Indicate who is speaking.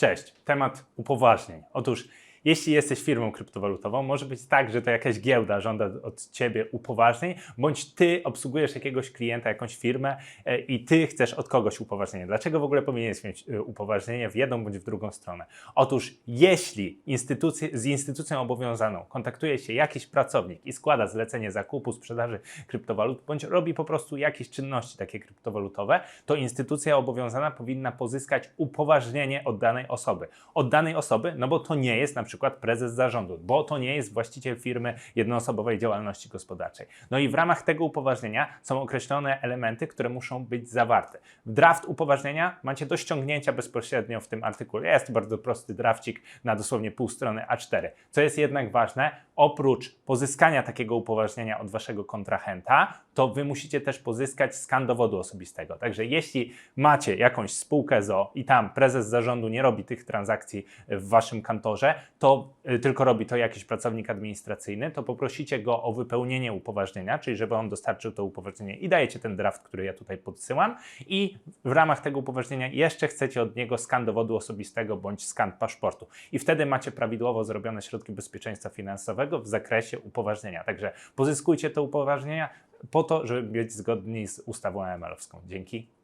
Speaker 1: Cześć, temat upoważnień. Otóż, jeśli jesteś firmą kryptowalutową, może być tak, że to jakaś giełda żąda od ciebie upoważnień, bądź ty obsługujesz jakiegoś klienta, jakąś firmę e, i ty chcesz od kogoś upoważnienie. Dlaczego w ogóle powinieneś mieć e, upoważnienie w jedną bądź w drugą stronę? Otóż, jeśli instytucje, z instytucją obowiązaną kontaktuje się jakiś pracownik i składa zlecenie zakupu, sprzedaży kryptowalut, bądź robi po prostu jakieś czynności takie kryptowalutowe, to instytucja obowiązana powinna pozyskać upoważnienie od danej osoby. Od danej osoby, no bo to nie jest na przykład prezes zarządu, bo to nie jest właściciel firmy jednoosobowej działalności gospodarczej. No i w ramach tego upoważnienia są określone elementy, które muszą być zawarte. Draft upoważnienia macie do ściągnięcia bezpośrednio w tym artykule. Jest bardzo prosty drafcik na dosłownie pół strony A4. Co jest jednak ważne, oprócz pozyskania takiego upoważnienia od waszego kontrahenta, to wy musicie też pozyskać skan dowodu osobistego. Także jeśli macie jakąś spółkę ZO i tam prezes zarządu nie robi tych transakcji w waszym kantorze, to y, tylko robi to jakiś pracownik administracyjny, to poprosicie go o wypełnienie upoważnienia, czyli żeby on dostarczył to upoważnienie i dajecie ten draft, który ja tutaj podsyłam i w ramach tego upoważnienia jeszcze chcecie od niego skan dowodu osobistego bądź skan paszportu. I wtedy macie prawidłowo zrobione środki bezpieczeństwa finansowego w zakresie upoważnienia. Także pozyskujcie te upoważnienia po to, żeby być zgodni z ustawą AML-owską. Dzięki.